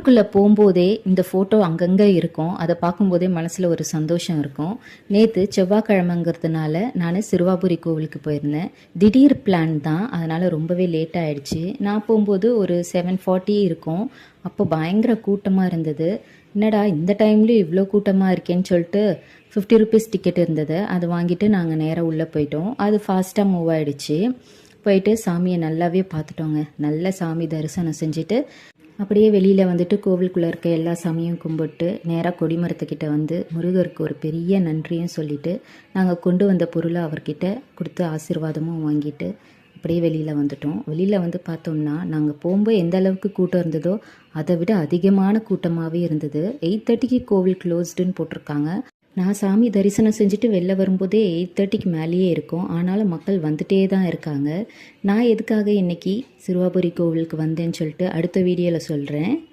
ஊருக்குள்ளே போகும்போதே இந்த ஃபோட்டோ அங்கங்கே இருக்கும். அதை பார்க்கும்போதே மனசில் ஒரு சந்தோஷம் இருக்கும். நேற்று செவ்வாய்க்கிழமைங்கிறதுனால நான் சிறுவாபுரி கோவிலுக்கு போயிருந்தேன். திடீர் பிளான் தான். அதனால் ரொம்பவே லேட் ஆகிடுச்சு நான் போகும்போது ஒரு செவன் ஃபார்ட்டி இருக்கும். அப்போ பயங்கர கூட்டமாக இருந்தது. என்னடா இந்த டைம்லேயும் இவ்வளோ கூட்டமாக இருக்கேன்னு சொல்லிட்டு ஃபிஃப்டி ருபீஸ் டிக்கெட் இருந்தது. அது வாங்கிட்டு நாங்கள் நேராக உள்ளே போயிட்டோம். அது ஃபாஸ்ட்டாக மூவ் ஆகிடுச்சு போயிட்டு சாமியை நல்லாவே பார்த்துட்டோங்க. நல்ல சாமி தரிசனம் செஞ்சுட்டு அப்படியே வெளியில் வந்துட்டு கோவிலுக்குள்ளே இருக்க எல்லா சாமியும் கும்பிட்டு நேராக கொடிமரத்துக்கிட்ட வந்து முருகருக்கு ஒரு பெரிய நன்றியும் சொல்லிட்டு நாங்கள் கொண்டு வந்த பொருளை அவர்கிட்ட கொடுத்து ஆசீர்வாதமும் வாங்கிட்டு அப்படியே வெளியில் வந்துட்டோம். வெளியில் வந்து பார்த்தோம்னா நாங்கள் போகும்போது எந்த அளவுக்கு கூட்டம் இருந்ததோ அதை விட அதிகமான கூட்டமாகவே இருந்தது. எயிட் தேர்ட்டிக்கு கோவில் க்ளோஸ்டுன்னு போட்டிருக்காங்க. நான் சாமி தரிசனம் செஞ்சுட்டு வெளில வரும்போதே எயிட் தேர்ட்டிக்கு மேலேயே இருக்கும். ஆனாலும் மக்கள் வந்துட்டே தான் இருக்காங்க. நான் எதுக்காக இன்றைக்கி சிறுவாபுரி கோவிலுக்கு வந்தேன்னு சொல்லிட்டு அடுத்த வீடியோவில் சொல்கிறேன்